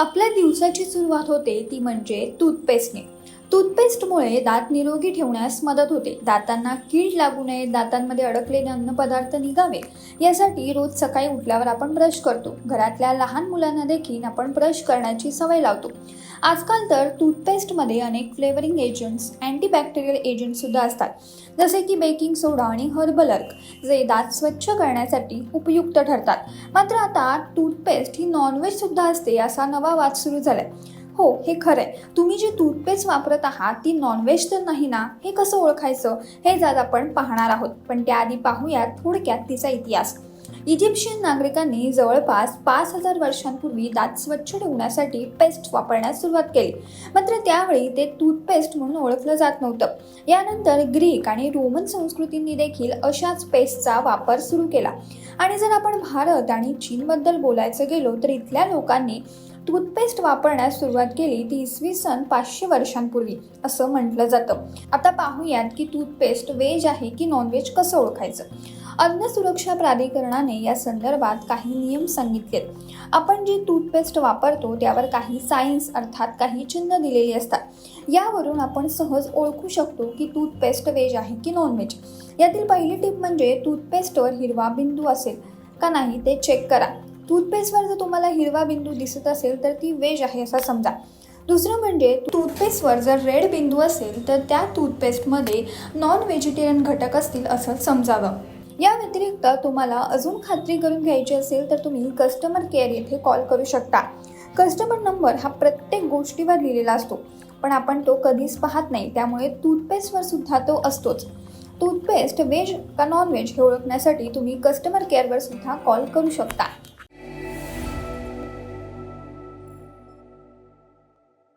आपल्या दिवसाची सुरुवात होते ती म्हणजे टूथपेस्टने. टूथपेस्टमुळे दात निरोगी ठेवण्यास मदत होते. दातांना कीड लागू नये दातांमध्ये अडकलेले अन्नपदार्थ निघावे यासाठी रोज सकाळी उठल्यावर आपण ब्रश करतो. घरातल्या लहान मुलांना देखील आपण ब्रश करण्याची सवय लावतो. आजकाल तर टूथपेस्टमध्ये अनेक फ्लेवरिंग एजंट्स अँटीबॅक्टेरियल एजंटसुद्धा असतात. जसे की बेकिंग सोडा आणि हर्बल अर्क जे दात स्वच्छ करण्यासाठी उपयुक्त ठरतात. मात्र आता टूथपेस्ट ही नॉनव्हेजसुद्धा असते असा नवा वाद सुरू झाला आहे हो हे खरं आहे तुम्ही जी टूथपेस्ट वापरत आहात ती नॉनव्हेज तर नाही ना? हे कसं ओळखायचं? हे आज आपण पाहणार आहोत. पण त्याआधी पाहूयात थोडक्यात तिचा इतिहास. इजिप्शियन नागरिकांनी जवळपास पाच हजार वर्षांपूर्वी दात स्वच्छ ठेवण्यासाठी पेस्ट वापरण्यास सुरुवात केली. मात्र त्यावेळी ते टूथपेस्ट म्हणून ओळखलं जात नव्हतं. यानंतर ग्रीक आणि रोमन संस्कृतींनी देखील अशाच पेस्टचा वापर सुरू केला. आणि जर आपण भारत आणि चीनबद्दल बोलायचं गेलो तर इथल्या लोकांनी टूथपेस्ट वापरण्यास सुरुवात केली ती इसवी सन पाचशे वर्षांपूर्वी असं म्हटलं जातं. आता पाहूयात की टूथपेस्ट व्हेज आहे की नॉनव्हेज कसं ओळखायचं? अन्न सुरक्षा प्राधिकरणाने या संदर्भात काही नियम सांगितलेत. आपण जी टूथपेस्ट वापरतो त्यावर काही सायन्स अर्थात काही चिन्ह दिलेली असतात. यावरून आपण सहज ओळखू शकतो की टूथपेस्ट व्हेज आहे की नॉनव्हेज यातील पहिली टीप म्हणजे टूथपेस्टवर हिरवा बिंदू असेल. का नाही ते चेक करा. टूथपेस्टवर जर तुम्हाला हिरवा बिंदू दिसत असेल तर ती वेज आहे असं समजा. दुसरं म्हणजे टूथपेस्टवर जर रेड बिंदू असेल तर त्या टूथपेस्टमध्ये नॉन व्हेजिटेरियन घटक असतील असं समजावं. या व्यतिरिक्त तुम्हाला अजून खात्री करून घ्यायची असेल तर तुम्ही कस्टमर केअर येथे कॉल करू शकता. कस्टमर नंबर हा प्रत्येक गोष्टीवर लिहिलेला असतो पण आपण तो कधीच पाहत नाही त्यामुळे टूथपेस्टवर सुद्धा तो असतोच. टूथपेस्ट व्हेज का नॉन व्हेज हे ओळखण्यासाठी तुम्ही कस्टमर केअरवर सुद्धा कॉल करू शकता.